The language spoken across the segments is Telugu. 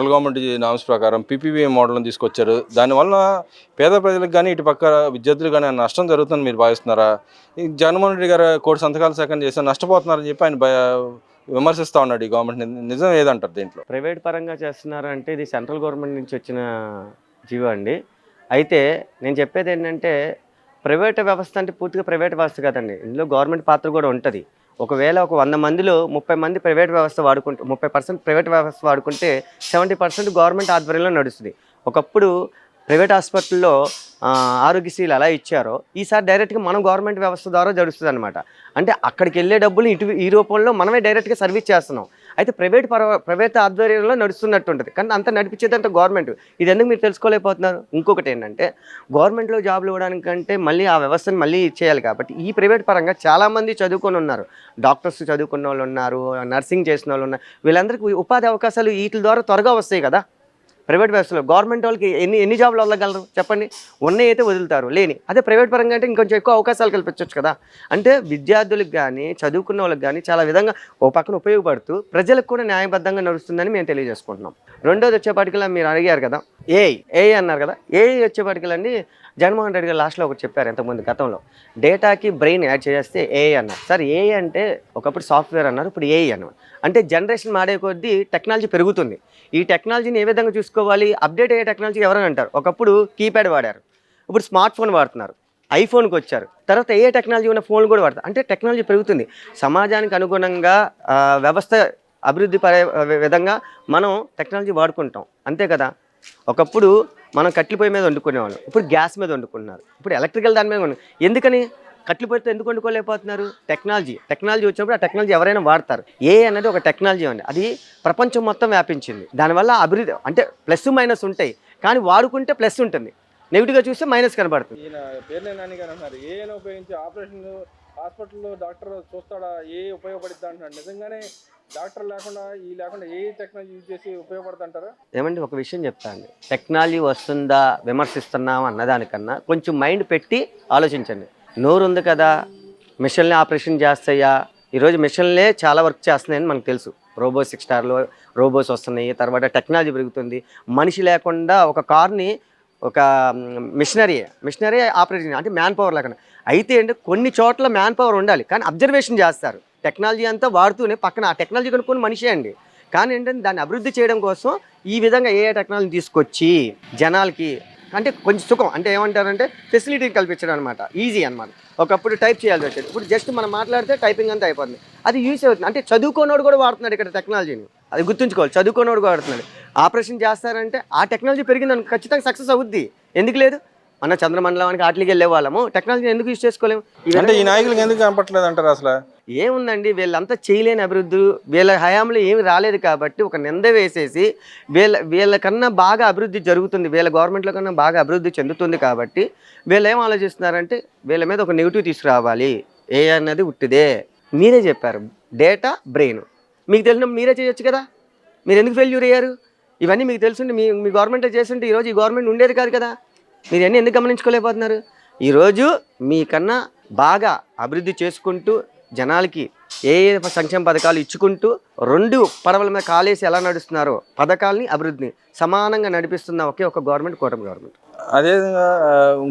సెంట్రల్ గవర్నమెంట్ నామ్స్ ప్రకారం పీపీవీ మోడల్ని తీసుకొచ్చారు. దానివల్ల పేద ప్రజలకు కానీ ఇటు పక్క విద్యార్థులు కానీ నష్టం జరుగుతుందని మీరు భావిస్తున్నారా? జగన్మోహన్ రెడ్డి గారు కోటి సంతకాలు సేకరణ చేస్తే నష్టపోతున్నారని చెప్పి ఆయన విమర్శిస్తూ ఉన్నాడు ఈ గవర్నమెంట్. నిజం ఏదంటారు దీంట్లో? ప్రైవేట్ పరంగా చేస్తున్నారు అంటే ఇది సెంట్రల్ గవర్నమెంట్ నుంచి వచ్చిన జీవో అండి. అయితే నేను చెప్పేది ఏంటంటే ప్రైవేట్ వ్యవస్థ అంటే పూర్తిగా ప్రైవేట్ వ్యవస్థ కదండి. ఇందులో గవర్నమెంట్ పాత్ర కూడా ఉంటుంది. ఒకవేళ ఒక వంద మందిలో ముప్పై మంది ప్రైవేట్ వ్యవస్థ వాడుకుంటే ముప్పై పర్సెంట్ ప్రైవేట్ వ్యవస్థ వాడుకుంటే సెవెంటీ పర్సెంట్ గవర్నమెంట్ ఆధ్వర్యంలో నడుస్తుంది. ఒకప్పుడు ప్రైవేట్ హాస్పిటల్లో ఆరోగ్యశ్రీలు ఎలా ఇచ్చారో ఈసారి డైరెక్ట్గా మనం గవర్నమెంట్ వ్యవస్థ ద్వారా జరుగుతుంది అనమాట అంటే అక్కడికి వెళ్ళే డబ్బులు ఇటు ఈ రూపంలో మనమే డైరెక్ట్గా సర్వీస్ చేస్తున్నాం. అయితే ప్రైవేట్ పర ప్రైవేట్ ఆధ్వర్యంలో నడుస్తున్నట్టు ఉంటుంది కానీ అంత నడిపించేదంతా గవర్నమెంట్. ఇది ఎందుకు మీరు తెలుసుకోలేకపోతున్నారు? ఇంకొకటి ఏంటంటే గవర్నమెంట్లో జాబ్లు ఇవ్వడానికంటే మళ్ళీ ఆ వ్యవస్థను మళ్ళీ చేయాలి కాబట్టి ఈ ప్రైవేట్ పరంగా చాలామంది చదువుకొని ఉన్నారు. డాక్టర్స్ చదువుకున్న వాళ్ళు ఉన్నారు నర్సింగ్ చేసిన వాళ్ళు ఉన్నారు. వీళ్ళందరికీ ఉపాధి అవకాశాలు వీటి ద్వారా త్వరగా వస్తాయి కదా. ప్రైవేట్ వ్యవస్థలో గవర్నమెంట్ వాళ్ళకి ఎన్ని ఎన్ని జాబ్లు వదలగలరు? చెప్పండి. ఉన్నాయి అయితే వదులుతారు లేని. అదే ప్రైవేట్ పరంగా అంటే ఇంకొంచెం ఎక్కువ అవకాశాలు కల్పించవచ్చు కదా. అంటే విద్యార్థులకు కానీ చదువుకున్న వాళ్ళకి కానీ చాలా విధంగా ఓ పక్కన ఉపయోగపడుతూ ప్రజలకు కూడా న్యాయబద్ధంగా నడుస్తుందని మేము తెలియజేసుకుంటున్నాం. రెండోది వచ్చేపాటికల్లా మీరు అడిగారు కదా. ఏఐ ఏఐ అన్నారు కదా. ఏఐ వచ్చేపాటికలండి జగన్మోహన్ రెడ్డి గారు లాస్ట్లో ఒకటి చెప్పారు ఇంతకుముందు గతంలో. డేటాకి బ్రెయిన్ యాడ్ చేస్తే ఏఐ అన్నారు. సార్ ఏఐ అంటే ఒకప్పుడు సాఫ్ట్వేర్ అన్నారు ఇప్పుడు ఏఐ అన్నారు. అంటే జనరేషన్ మాడే కొద్దీ టెక్నాలజీ పెరుగుతుంది. ఈ టెక్నాలజీని ఏ విధంగా చూసుకోవాలి? అప్డేట్ అయ్యే టెక్నాలజీ ఎవరని అంటారు? ఒకప్పుడు కీప్యాడ్ వాడారు. ఇప్పుడు స్మార్ట్ ఫోన్ వాడుతున్నారు. ఐఫోన్కి వచ్చారు. తర్వాత ఏ టెక్నాలజీ ఉన్న ఫోన్లు కూడా వాడతారు అంటే టెక్నాలజీ పెరుగుతుంది. సమాజానికి అనుగుణంగా వ్యవస్థ అభివృద్ధి పడే విధంగా మనం టెక్నాలజీ వాడుకుంటాం. అంతే కదా? ఒకప్పుడు మనం కట్టెల పొయ్యి మీద వండుకునేవాళ్ళం. ఇప్పుడు గ్యాస్ మీద వండుకుంటున్నారు. ఇప్పుడు ఎలక్ట్రికల్ దాని మీద వండు ఎందుకని? కట్టెల పొయ్యితో ఎందుకు వండుకోలేకపోతున్నారు? టెక్నాలజీ. టెక్నాలజీ వచ్చినప్పుడు ఆ టెక్నాలజీ ఎవరైనా వాడతారు. ఏ అనేది ఒక టెక్నాలజీ అండి. అది ప్రపంచం మొత్తం వ్యాపించింది. దానివల్ల అభివృద్ధి అంటే ప్లస్ మైనస్ ఉంటాయి. కానీ వాడుకుంటే ప్లస్ ఉంటుంది. నెగిటివ్గా చూస్తే మైనస్ కనబడుతుంది. హాస్పిటల్లో డాక్టర్ చూస్తాడా ఏ ఉపయోగపడుద్ది అంటున్నాడు. నిజంగానే డాక్టర్ లేకుండా ఈ లేకుండా ఏ టెక్నాలజీ యూజ్ చేసి ఉపయోగపడుతుంటారా ఏమండి ఒక విషయం చెప్తాను టెక్నాలజీ వస్తుందా విమర్శిస్తున్నాం అన్నదానికన్నా కొంచెం మైండ్ పెట్టి ఆలోచించండి. నోరు ఉంది కదా మిషన్లే ఆపరేషన్ చేస్తాయా? ఈరోజు మిషన్లే చాలా వర్క్ చేస్తున్నాయని మనకు తెలుసు. రోబో సిక్స్ స్టార్లో రోబోస్ వస్తున్నాయి తర్వాత టెక్నాలజీ పెరుగుతుంది. మనిషి లేకుండా ఒక కార్ని ఒక మిషనరీ మిషనరీ ఆపరేషన్ అంటే మ్యాన్ పవర్ లేకుండా. అయితే ఏంటంటే కొన్ని చోట్ల మ్యాన్ పవర్ ఉండాలి. కానీ అబ్జర్వేషన్ చేస్తారు. టెక్నాలజీ అంతా వాడుతూనే పక్కన ఆ టెక్నాలజీ కనుక్కొని మనిషే అండి. కానీ ఏంటంటే దాన్ని అభివృద్ధి చేయడం కోసం ఈ విధంగా ఏ టెక్నాలజీ తీసుకొచ్చి జనాలకి అంటే కొంచెం సుఖం. అంటే ఏమంటారంటే ఫెసిలిటీని కల్పించడం అనమాట ఈజీ అనమాట ఒకప్పుడు టైప్ చేయాల్సి వచ్చేది. ఇప్పుడు జస్ట్ మనం మాట్లాడితే టైపింగ్ అంతా అయిపోతుంది. అది యూస్ అవుతుంది. అంటే చదువుకోనోడు కూడా వాడుతున్నాడు ఇక్కడ టెక్నాలజీని అది గుర్తుంచుకోవాలి. చదువుకోనోడు కూడా వాడుతున్నాడు. ఆపరేషన్ చేస్తారంటే ఆ టెక్నాలజీ పెరిగిందని ఖచ్చితంగా సక్సెస్ అవుద్ది. ఎందుకు లేదు? మన చంద్రమండలానికి వాటికి వెళ్ళే వాళ్ళము. టెక్నాలజీని ఎందుకు యూస్ చేసుకోలేము? ఈ అంటే ఈ నాయకులకు ఎందుకు కనపట్లేదు అంటారు అసలు? ఏముందండి వీళ్ళంతా చేయలేని అభివృద్ధి వీళ్ళ హయాంలో ఏమి రాలేదు కాబట్టి ఒక నింద వేసేసి వీళ్ళ వీళ్ళకన్నా బాగా అభివృద్ధి జరుగుతుంది వీళ్ళ గవర్నమెంట్లో కన్నా బాగా అభివృద్ధి చెందుతుంది కాబట్టి వీళ్ళు ఏం ఆలోచిస్తున్నారంటే వీళ్ళ మీద ఒక నెగిటివ్ తీసుకురావాలి. ఏ అన్నది ఉట్టిదే. మీరే చెప్పారు. డేటా బ్రెయిన్ మీకు తెలిసిన మీరే చేయొచ్చు కదా? మీరు ఎందుకు ఫెయిల్యూర్ అయ్యారు? ఇవన్నీ మీకు తెలుసుంటే మీ మీ గవర్నమెంట్లో చేస్తుంటే ఈరోజు ఈ గవర్నమెంట్ ఉండేది కాదు కదా? మీరు అన్నీ ఎందుకు గమనించుకోలేకపోతున్నారు? ఈరోజు మీకన్నా బాగా అభివృద్ధి చేసుకుంటూ జనాలకి ఏ ఏ సంక్షేమ పథకాలు ఇచ్చుకుంటూ రెండు పడవల మీద కాలేసి ఎలా నడుస్తున్నారో పథకాలని అభివృద్ధిని సమానంగా నడిపిస్తున్న ఒకే ఒక గవర్నమెంట్ కూటమి గవర్నమెంట్. అదేవిధంగా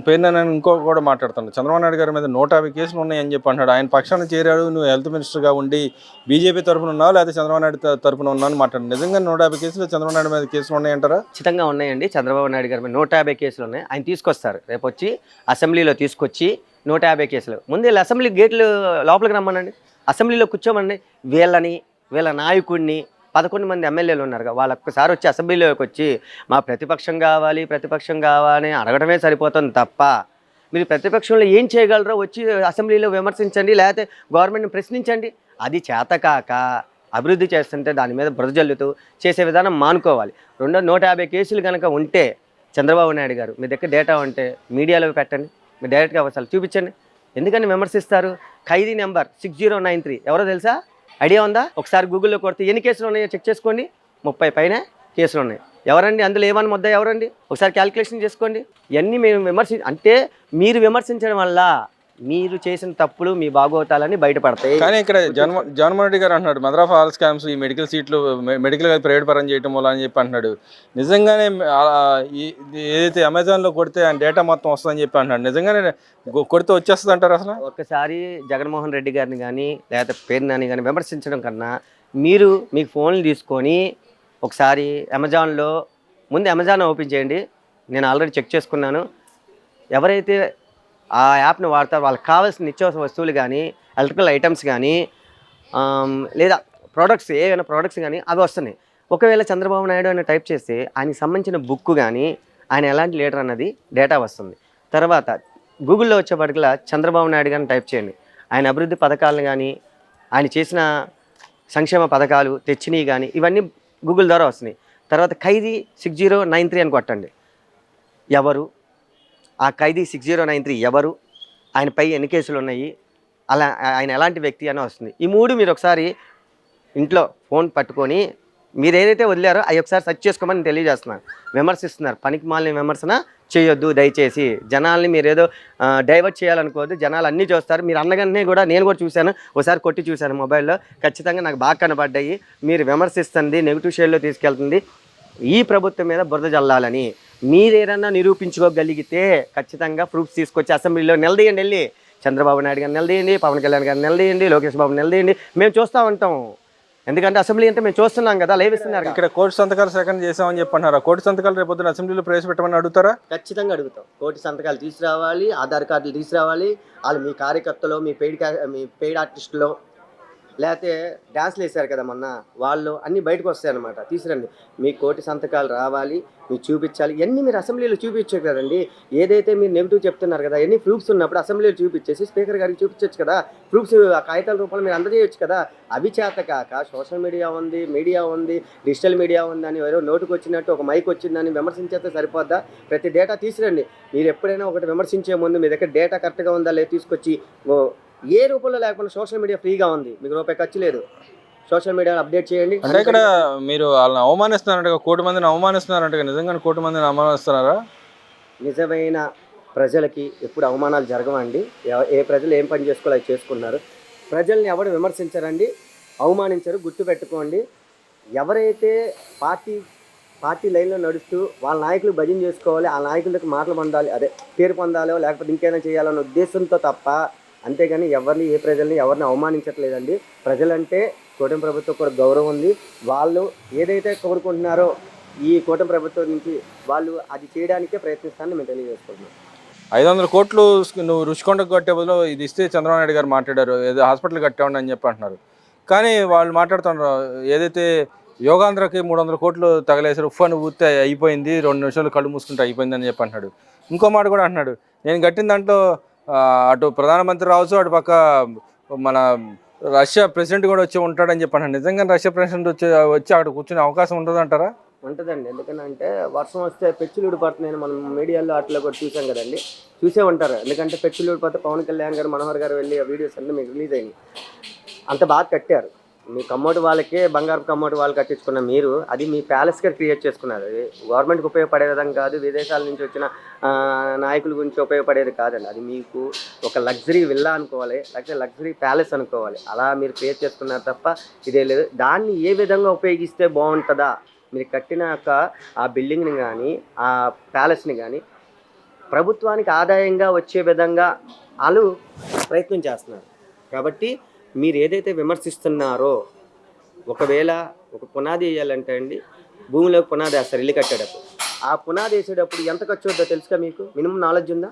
పేరు నేను ఇంకో కూడా మాట్లాడుతున్నాను చంద్రబాబు నాయుడు గారి మీద నూట యాభై కేసులు ఉన్నాయని చెప్పి అంటాడు ఆయన పక్షాన చేరాడు నువ్వు హెల్త్ మినిస్టర్గా ఉండి బీజేపీ తరఫున ఉన్నావు లేదా చంద్రబాబు నాయుడు తరఫున ఉన్నావు అని మాట్లాడు. నిజంగా నూట యాభై కేసులు చంద్రబాబు నాయుడు మీద కేసులు ఉన్నాయంటారా ఖచ్చితంగా ఉన్నాయండి. చంద్రబాబు నాయుడు గారి మీద నూట యాభై కేసులు ఉన్నాయి. ఆయన తీసుకొస్తారు. రేపు వచ్చి అసెంబ్లీలో తీసుకొచ్చి నూట యాభై కేసులు. ముందు అసెంబ్లీ గేట్లు లోపలికి రమ్మనండి. అసెంబ్లీలో కూర్చోమని వీళ్ళని వీళ్ళ నాయకుడిని పదకొండు మంది ఎమ్మెల్యేలు ఉన్నారు వాళ్ళు ఒక్కసారి వచ్చి అసెంబ్లీలోకి వచ్చి మా ప్రతిపక్షం కావాలి ప్రతిపక్షం కావాలి అడగడమే సరిపోతుంది తప్ప మీరు ప్రతిపక్షంలో ఏం చేయగలరో వచ్చి అసెంబ్లీలో విమర్శించండి లేకపోతే గవర్నమెంట్ని ప్రశ్నించండి. అది చేతకాక అభివృద్ధి చేస్తుంటే దాని మీద బురద జల్లుతూ చేసే విధానం మానుకోవాలి. రెండో నూట యాభై కేసులు కనుక ఉంటే చంద్రబాబు నాయుడు గారు మీ దగ్గర డేటా ఉంటే మీడియాలో పెట్టండి. మీరు డైరెక్ట్గా అవసరాలు చూపించండి. ఎందుకని విమర్శిస్తారు ఖైదీ number six zero nine three. ఎవరో తెలుసా? ఐడియా ఉందా? ఒకసారి గూగుల్లో కొడితే ఎన్ని కేసులు ఉన్నాయో చెక్ చేసుకోండి. ముప్పై పైన కేసులు ఉన్నాయి. ఎవరండి? అందులో ఏమని ముద్ద ఎవరండి? ఒకసారి క్యాలిక్యులేషన్ చేసుకోండి. ఇవన్నీ మేము విమర్శి అంటే మీరు విమర్శించడం వల్ల మీరు చేసిన తప్పులు మీ బాగోతాలని బయటపడతాయి. కానీ ఇక్కడ జన్మ జగన్మోహన్ రెడ్డి గారు అంటున్నాడు మద్రాఫ్ ఆల్ స్కామ్స్ ఈ మెడికల్ సీట్లు మెడికల్ ప్రైవేట్ పరం చేయటం వల్ల అని చెప్పి అంటున్నాడు. నిజంగానే ఏదైతే అమెజాన్లో కొడితే ఆయన డేటా మొత్తం వస్తుందని చెప్పి అంటున్నాడు. నిజంగానే కొడితే వచ్చేస్తుంది అంటారు అసలు? ఒక్కసారి జగన్మోహన్ రెడ్డి గారిని కానీ లేకపోతే పేరు నాని కానీ విమర్శించడం కన్నా మీరు మీకు ఫోన్లు తీసుకొని ఒకసారి అమెజాన్లో ముందు అమెజాన్ ఓపెన్ చేయండి. నేను ఆల్రెడీ చెక్ చేసుకున్నాను. ఎవరైతే ఆ యాప్ని వాడతారు. వాళ్ళకి కావాల్సిన నిత్యావసర వస్తువులు కానీ ఎలక్ట్రికల్ ఐటమ్స్ కానీ లేదా ప్రోడక్ట్స్ ఏవైనా ప్రోడక్ట్స్ కానీ అవి వస్తున్నాయి. ఒకవేళ చంద్రబాబు నాయుడు అని టైప్ చేస్తే ఆయనకి సంబంధించిన బుక్ కానీ ఆయన ఎలాంటి లీడర్ అన్నది డేటా వస్తుంది. తర్వాత గూగుల్లో వచ్చేప్పటికల్లా చంద్రబాబు నాయుడు కానీ టైప్ చేయండి. ఆయన అభివృద్ధి పథకాలను కానీ ఆయన చేసిన సంక్షేమ పథకాలు తెచ్చినవి కానీ ఇవన్నీ గూగుల్ ద్వారా వస్తున్నాయి. తర్వాత ఖైదీ సిక్స్ జీరో నైన్ త్రీ అని కొట్టండి. ఎవరు? ఆ ఖైదీ సిక్స్ జీరో నైన్ త్రీ ఎవరు? ఆయనపై ఎన్ని కేసులు ఉన్నాయి? అలా ఆయన ఎలాంటి వ్యక్తి అని వస్తుంది. ఈ మూడు మీరు ఒకసారి ఇంట్లో ఫోన్ పట్టుకొని మీరు ఏదైతే వదిలారో అవి ఒకసారి సెర్చ్ చేసుకోమని తెలియజేస్తున్నారు విమర్శిస్తున్నారు. పనికి మాలిన విమర్శన చేయొద్దు దయచేసి. జనాల్ని మీరు ఏదో డైవర్ట్ చేయాలనుకోవద్దు. జనాలు అన్నీ చూస్తారు. మీరు అన్నగానే కూడా నేను కూడా చూశాను. ఒకసారి కొట్టి చూశాను మొబైల్లో. ఖచ్చితంగా నాకు బాగా కనబడ్డాయి. మీరు విమర్శిస్తుంది నెగిటివ్ షేడ్లో తీసుకెళ్తుంది. ఈ ప్రభుత్వం మీద బురద జల్లాలని మీరేదన్నా నిరూపించుకోగలిగితే ఖచ్చితంగా ప్రూఫ్స్ తీసుకొచ్చి అసెంబ్లీలో నిలదీయండి వెళ్ళి. చంద్రబాబు నాయుడు గారిని నిలదీయండి పవన్ కళ్యాణ్ గారిని నిలదీయండి లోకేష్ బాబు నిలదీయండి. మేము చూస్తూ ఉంటాం. ఎందుకంటే అసెంబ్లీ అంటే మేము చూస్తున్నాం కదా లైవ్ ఇస్తున్నారు కదా. ఇక్కడ కోటి సంతకాలు సెకండ్ చేసామని చెప్పి అన్నారు ఆ కోటి సంతకాలు రేపు పొద్దున అసెంబ్లీలో ప్రవేశపెట్టమని అడుగుతారా? ఖచ్చితంగా అడుగుతాం. కోటి సంతకాలు తీసుకురావాలి ఆధార్ కార్డులు తీసుకురావాలి. వాళ్ళు మీ కార్యకర్తలు మీ పెయిడ్ మీ పెయిడ్ ఆర్టిస్టులు లేకపోతే డ్యాన్స్లు వేశారు కదా మొన్న వాళ్ళు అన్నీ బయటకు వస్తాయి అనమాట తీసురండి మీ కోటి సంతకాలు రావాలి మీరు చూపించాలి. ఇవన్నీ మీరు అసెంబ్లీలో చూపించచ్చు కదండి. ఏదైతే మీరు నెగిటివ్ చెప్తున్నారు కదా ఎన్ని ప్రూఫ్స్ ఉన్నప్పుడు అసెంబ్లీలో చూపించేసి స్పీకర్ గారికి చూపించవచ్చు కదా. ప్రూఫ్స్ ఆ కాగితాల రూపంలో మీరు అందజేయచ్చు కదా. అవి చేత కాక సోషల్ మీడియా ఉంది మీడియా ఉంది డిజిటల్ మీడియా ఉందని ఎవరో నోటుకు వచ్చినట్టు ఒక మైక్ వచ్చిందని విమర్శించేస్తే సరిపోద్దా? ప్రతి డేటా తీసురండి మీరు ఎప్పుడైనా ఒకటి విమర్శించే ముందు మీ దగ్గర డేటా కరెక్ట్గా ఉందా లేదు తీసుకొచ్చి ఏ రూపంలో లేకుండా సోషల్ మీడియా ఫ్రీగా ఉంది? మీకు రూపాయి ఖర్చు లేదు. సోషల్ మీడియాలో అప్డేట్ చేయండి. అంటే ఇక్కడ మీరు వాళ్ళని అవమానిస్తున్నారంట కోటి మందిని అవమానిస్తున్నారంట నిజంగానే కోటి మందిని అవమానిస్తున్నారా? నిజమైన ప్రజలకి ఎప్పుడు అవమానాలు జరగవండి. ఏ ప్రజలు ఏం పని చేసుకోవాలి చేసుకున్నారు ప్రజల్ని ఎవరు విమర్శించరండి అవమానించరు గుర్తుపెట్టుకోండి ఎవరైతే పార్టీ పార్టీ లైన్లో నడుస్తూ వాళ్ళ నాయకులు భజన చేసుకోవాలి ఆ నాయకులకు మాటలు పొందాలి అదే పేరు పొందాలో లేకపోతే ఇంకేమైనా చేయాలన్న ఉద్దేశంతో తప్ప అంతేగాని ఎవరిని ఏ ప్రజల్ని ఎవరిని అవమానించట్లేదండి. ప్రజలంటే కూటమి ప్రభుత్వం కూడా గౌరవం ఉంది. వాళ్ళు ఏదైతే కోరుకుంటున్నారో ఈ కూటమి ప్రభుత్వం నుంచి వాళ్ళు అది చేయడానికే ప్రయత్నిస్తానని మేము తెలియజేసుకుంటున్నాం. ఐదు వందల కోట్లు నువ్వు రుచికొండకు కట్టే బదులు ఇది ఇస్తే చంద్రబాబు నాయుడు గారు మాట్లాడారు. ఏదో హాస్పిటల్ కట్టామని అని చెప్పి అంటున్నారు కానీ వాళ్ళు మాట్లాడుతున్నారు ఏదైతే యోగాంధ్రకి మూడు వందల కోట్లు తగలేసారు ఉఫ్ అని ఊతే అయిపోయింది రెండు నిమిషాలు కళ్ళు మూసుకుంటే అయిపోయింది అని చెప్పి అంటున్నాడు ఇంకో మాట కూడా అంటున్నాడు. నేను కట్టిన దాంట్లో అటు ప్రధానమంత్రి రావచ్చు అటు పక్క మన రష్యా ప్రెసిడెంట్ కూడా వచ్చి ఉంటాడని చెప్పి నిజంగా రష్యా ప్రెసిడెంట్ వచ్చి వచ్చి అక్కడ కూర్చునే అవకాశం ఉంటుందంటారా? ఉంటుందండి. ఎందుకంటే వర్షం వస్తే పెచ్చులుడు పడుతున్నాయని మనం మీడియాలో అట్లా కూడా చూసాం కదండి. చూసే ఉంటారు. ఎందుకంటే పెచ్చులుడు పడితే పవన్ కళ్యాణ్ గారు మనోహర్ గారు వెళ్ళి ఆ వీడియోస్ అన్నీ మీకు రిలీజ్ అయినాయి. అంత బాగా కట్టారు. మీ కమ్మోటి వాళ్ళకే బంగారు కమ్మోటి వాళ్ళు కట్టించుకున్న మీరు అది మీ ప్యాలెస్గా క్రియేట్ చేసుకున్నారు. అది గవర్నమెంట్కి ఉపయోగపడే విధంగా కాదు విదేశాల నుంచి వచ్చిన నాయకుల గురించి ఉపయోగపడేది కాదండి. అది మీకు ఒక లగ్జరీ విల్లా అనుకోవాలి లేకపోతే లగ్జరీ ప్యాలెస్ అనుకోవాలి. అలా మీరు క్రియేట్ చేసుకున్నారు తప్ప ఇదే లేదు. దాన్ని ఏ విధంగా ఉపయోగిస్తే బాగుంటుందా? మీరు కట్టినాక ఆ బిల్డింగ్ని కానీ ఆ ప్యాలెస్ని కానీ ప్రభుత్వానికి ఆదాయంగా వచ్చే విధంగా వాళ్ళు ప్రయత్నం చేస్తున్నారు. కాబట్టి మీరు ఏదైతే విమర్శిస్తున్నారో ఒకవేళ ఒక పునాది వేయాలంటే అండి భూమిలోకి పునాది వేస్తారు ఇల్లు కట్టేటప్పుడు. ఆ పునాది వేసేటప్పుడు ఎంత ఖర్చు అవుతుందో తెలుసుగా మీకు? మినిమం నాలెడ్జ్ ఉందా?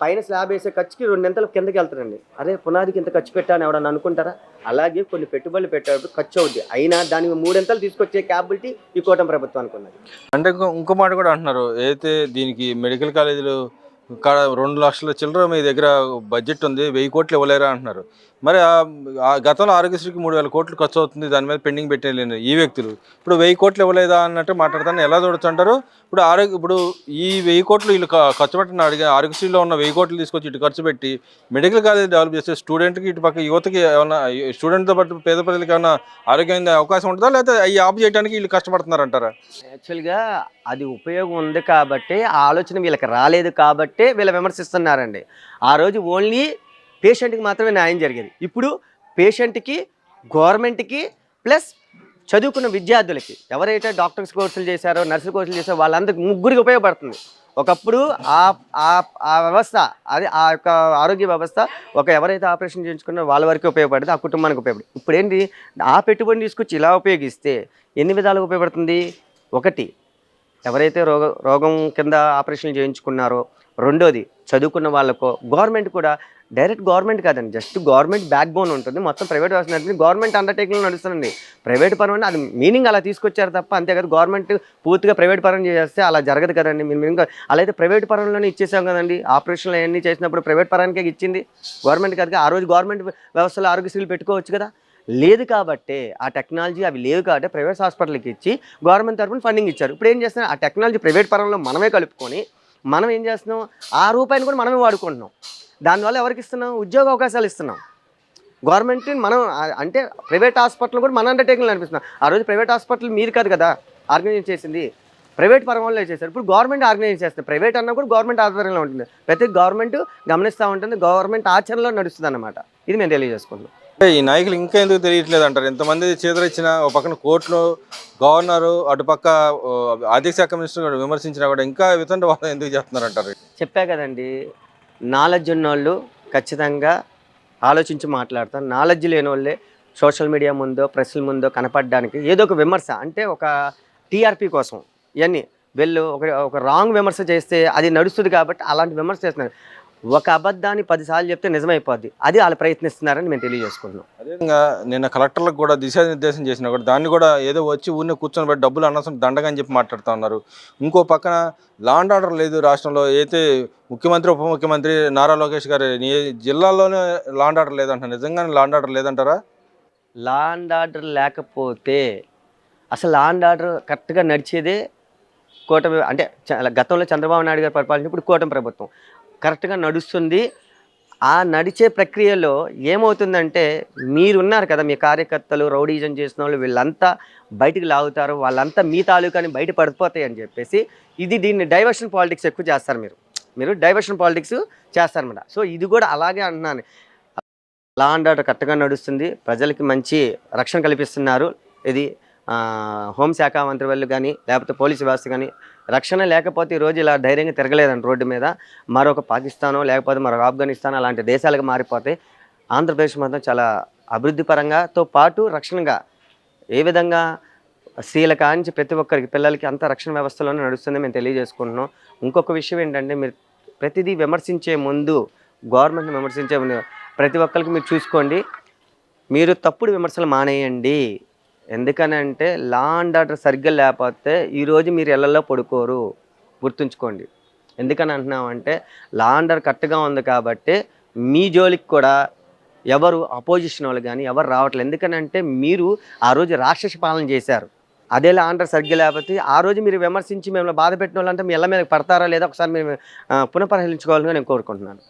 పైన స్లాబ్ వేసే ఖర్చుకి రెండింతలు కిందకి వెళ్తారండి. అదే పునాదికి ఇంత ఖర్చు పెట్టాను ఎవడన్నా అనుకుంటారా? అలాగే కొన్ని పెట్టుబడులు పెట్టేటప్పుడు ఖర్చు అవుద్ది. అయినా దానికి మూడింతలు తీసుకొచ్చే క్యాపబిలిటీ ఈ కూటమి ప్రభుత్వానికి ఉన్నది. అంటే ఇంకో ఇంకో మాట కూడా అంటున్నారు. ఏదైతే దీనికి మెడికల్ కాలేజీలు కాడ రెండు లక్షల చిల్లర మీ దగ్గర బడ్జెట్ ఉంది వెయ్యి కోట్లు ఇవ్వలేరా అంటున్నారు. మరి ఆ- గతంలో ఆరోగ్యశ్రీకి మూడు వేల కోట్లు ఖర్చు అవుతుంది దాని మీద పెండింగ్ పెట్టలేదు ఈ వ్యక్తులు. ఇప్పుడు వెయ్యి కోట్లు ఇవ్వలేదా అన్నట్టు మాట్లాడతాను. ఎలా చూడొచ్చు అంటారు? ఇప్పుడు ఆరోగ్య ఇప్పుడు ఈ వెయ్యి కోట్లు వీళ్ళు ఖర్చు పెట్టిన అడిగే ఆరోగ్యశ్రీలో ఉన్న వెయ్యి కోట్లు తీసుకొచ్చి ఇటు ఖర్చు పెట్టి మెడికల్ కాలేజ్ డెవలప్ చేస్తే స్టూడెంట్కి ఇటు పక్క యువతకి ఏమైనా స్టూడెంట్తో పాటు పేద ప్రజలకి ఏమైనా ఆరోగ్యమైన అవకాశం ఉంటుందా? లేకపోతే అవి ఆప్ చేయడానికి వీళ్ళు కష్టపడుతున్నారంటారా? యాక్చువల్గా అది ఉపయోగం ఉంది కాబట్టి ఆ ఆలోచన వీళ్ళకి రాలేదు కాబట్టి వీళ్ళు విమర్శిస్తున్నారండి. ఆ రోజు ఓన్లీ పేషెంట్కి మాత్రమే న్యాయం జరిగేది. ఇప్పుడు పేషెంట్కి గవర్నమెంట్కి ప్లస్ చదువుకున్న విద్యార్థులకి ఎవరైతే డాక్టర్స్ కోర్సులు చేశారో నర్సు కోర్సులు చేశారో వాళ్ళందరికి ముగ్గురికి ఉపయోగపడుతుంది. ఒకప్పుడు ఆ ఆ ఆ వ్యవస్థ అది ఆ యొక్క ఆరోగ్య వ్యవస్థ ఒక ఎవరైతే ఆపరేషన్ చేయించుకున్నారో వాళ్ళ వరకు ఉపయోగపడింది ఆ కుటుంబానికి ఉపయోగపడింది. ఇప్పుడు ఏంటి ఆ పెట్టుబడిని తీసుకొచ్చి ఇలా ఉపయోగిస్తే ఎన్ని విధాలుగా ఉపయోగపడుతుంది? ఒకటి ఎవరైతే రోగ రోగం కింద ఆపరేషన్ చేయించుకున్నారో రెండోది చదువుకున్న వాళ్ళకో గవర్నమెంట్ కూడా డైరెక్ట్ గవర్నమెంట్ కాదండి జస్ట్ గవర్నమెంట్ బ్యాక్ బోన్ ఉంటుంది. మొత్తం ప్రైవేట్ వ్యవస్థ గవర్నమెంట్ అండర్టేకింగ్ నడుస్తుంది ప్రైవేట్ పరం అది మీనింగ్ అలా తీసుకొచ్చారు తప్ప అంతేకాదు గవర్నమెంట్ పూర్తిగా ప్రైవేట్ పరం చేస్తే అలా జరగదు కదండి. మీరు మీనింగ్ అలా అయితే ప్రైవేట్ పరంలోనే ఇచ్చేసాం కదండి. ఆపరేషన్లు అవన్నీ చేసినప్పుడు ప్రైవేట్ పరానికే ఇచ్చింది. గవర్నమెంట్ కాదు ఆ రోజు గవర్నమెంట్ వ్యవస్థలో ఆరోగ్యశ్రీలు పెట్టుకోవచ్చు కదా. లేదు కాబట్టి ఆ టెక్నాలజీ అవి లేవు కాబట్టి ప్రైవేట్ హాస్పిటల్కి ఇచ్చి గవర్నమెంట్ తరఫున ఫండింగ్ ఇచ్చారు. ఇప్పుడు ఏం చేస్తున్నారు? ఆ టెక్నాలజీ ప్రైవేట్ పరంలో మనమే కలుపుకొని మనం ఏం చేస్తున్నాం? ఆ రూపాయిని కూడా మనమే వాడుకుంటున్నాం. దానివల్ల ఎవరికి ఇస్తున్నాం? ఉద్యోగ అవకాశాలు ఇస్తున్నాం. గవర్నమెంట్ మనం అంటే ప్రైవేట్ హాస్పిటల్ కూడా మన అండర్టేకింగ్ అనిపిస్తున్నాం ఆ రోజు ప్రైవేట్ హాస్పిటల్ మీరు కాదు కదా ఆర్గనైజ్ చేసింది. ప్రైవేట్ పరం వాళ్ళు చేశారు. ఇప్పుడు గవర్నమెంట్ ఆర్గనైజ్ చేస్తుంది. ప్రైవేట్ అన్నా కూడా గవర్నమెంట్ ఆధ్వర్యంలో ఉంటుంది. ప్రతి గవర్నమెంట్ గమనిస్తూ ఉంటుంది. గవర్నమెంట్ ఆచరణలో నడుస్తుంది అన్నమాట ఇది మేము తెలియజేసుకుంటున్నాం. ఈ నాయకులు ఇంకా ఎందుకు తెలియట్లేదు అంటారు? ఎంతమంది చేతులిచ్చిన ఒక పక్కన కోర్టులో గవర్నరు అటుపక్క ఆర్థిక శాఖ మినిస్టర్ కూడా విమర్శించినా కూడా ఇంకా వితండ వాళ్ళు ఎందుకు చేస్తున్నారు అంటారు? చెప్పా కదండి నాలెడ్జ్ ఉన్నోళ్ళు ఖచ్చితంగా ఆలోచించి మాట్లాడతారు. నాలెడ్జ్ లేని వాళ్ళే సోషల్ మీడియా ముందో ప్రెస్ల ముందో కనపడడానికి ఏదో ఒక విమర్శ అంటే ఒక టీఆర్పీ కోసం ఇవన్నీ వీళ్ళు ఒక ఒక రాంగ్ విమర్శ చేస్తే అది నడుస్తుంది కాబట్టి అలాంటి విమర్శ చేస్తున్నారు. ఒక అబద్ధాన్ని పదిసార్లు చెప్తే నిజమైపోద్ది. అది వాళ్ళు ప్రయత్నిస్తున్నారని మేము తెలియజేసుకుంటున్నాం. అదేవిధంగా నిన్న కలెక్టర్లకు కూడా దిశానిర్దేశం చేసినా కూడా దాన్ని కూడా ఏదో వచ్చి ఊరిని కూర్చొని పెట్టి డబ్బులు అనవసరం దండగా అని చెప్పి మాట్లాడుతూ ఉన్నారు. ఇంకో పక్కన లాండ్ ఆర్డర్ లేదు రాష్ట్రంలో. అయితే ముఖ్యమంత్రి ఉప ముఖ్యమంత్రి నారా లోకేష్ గారి జిల్లాలోనే లాండ్ ఆర్డర్ లేదంటారు? నిజంగానే లాండ్ ఆర్డర్ లేదంటారా? లా అండ్ ఆర్డర్ లేకపోతే అసలు లా అండ్ ఆర్డర్ కరెక్ట్గా నడిచేదే కూటమి అంటే గతంలో చంద్రబాబు నాయుడు గారు పరిపాలించినప్పుడు కూటమి ప్రభుత్వం. కరెక్ట్గా నడుస్తుంది. ఆ నడిచే ప్రక్రియలో ఏమవుతుందంటే మీరున్నారు కదా మీ కార్యకర్తలు రౌడీజం చేసిన వాళ్ళు వీళ్ళంతా బయటికి లాగుతారు వాళ్ళంతా మీ తాలూకాని బయట పడిపోతాయి అని చెప్పేసి ఇది దీన్ని డైవర్షన్ పాలిటిక్స్ ఎక్కువ చేస్తారు మీరు. మీరు డైవర్షన్ పాలిటిక్స్ చేస్తారన్నమాట సో ఇది కూడా అలాగే అంటున్నాను. లా అండ్ ఆర్డర్ కరెక్ట్గా నడుస్తుంది. ప్రజలకి మంచి రక్షణ కల్పిస్తున్నారు. ఇది హోంశాఖ మంత్రి వాళ్ళు కానీ లేకపోతే పోలీసు వ్యవస్థ కానీ రక్షణ లేకపోతే ఈరోజు రోజు ఇలా ధైర్యంగా తిరగలేదండి రోడ్డు మీద. మరొక పాకిస్తానో లేకపోతే మరొక ఆఫ్ఘనిస్తాన్ అలాంటి దేశాలకు మారిపోతే ఆంధ్రప్రదేశ్ మాత్రం చాలా అభివృద్ధి పరంగాతో పాటు రక్షణగా ఏ విధంగా స్త్రీల కాంచి ప్రతి ఒక్కరికి పిల్లలకి అంత రక్షణ వ్యవస్థలోనే నడుస్తుంది మేము తెలియజేసుకుంటున్నాం. ఇంకొక విషయం ఏంటంటే మీరు ప్రతిదీ విమర్శించే ముందు గవర్నమెంట్ని విమర్శించే ముందు ప్రతి ఒక్కరికి మీరు చూసుకోండి. మీరు తప్పుడు విమర్శలు మానేయండి. ఎందుకనంటే లా అండ్ ఆర్డర్ సరిగ్గా లేకపోతే ఈరోజు మీరు ఇళ్ళలో పడుకోరు. గుర్తుంచుకోండి. ఎందుకని అంటున్నామంటే లా అండ్ ఆర్డర్ కరెక్ట్గా ఉంది కాబట్టి మీ జోలికి కూడా ఎవరు అపోజిషన్ వాళ్ళు కానీ ఎవరు రావట్లేదు. ఎందుకనంటే మీరు ఆ రోజు రాక్షస పాలన చేశారు. అదే లా అండర్ సరిగ్గా లేకపోతే ఆ రోజు మీరు విమర్శించి మిమ్మల్ని బాధ పెట్టిన వాళ్ళంటే మీ ఇళ్ళ మీద పడతారా లేదా ఒకసారి మీరు పునఃపరిశీలించుకోవాలని నేను కోరుకుంటున్నాను.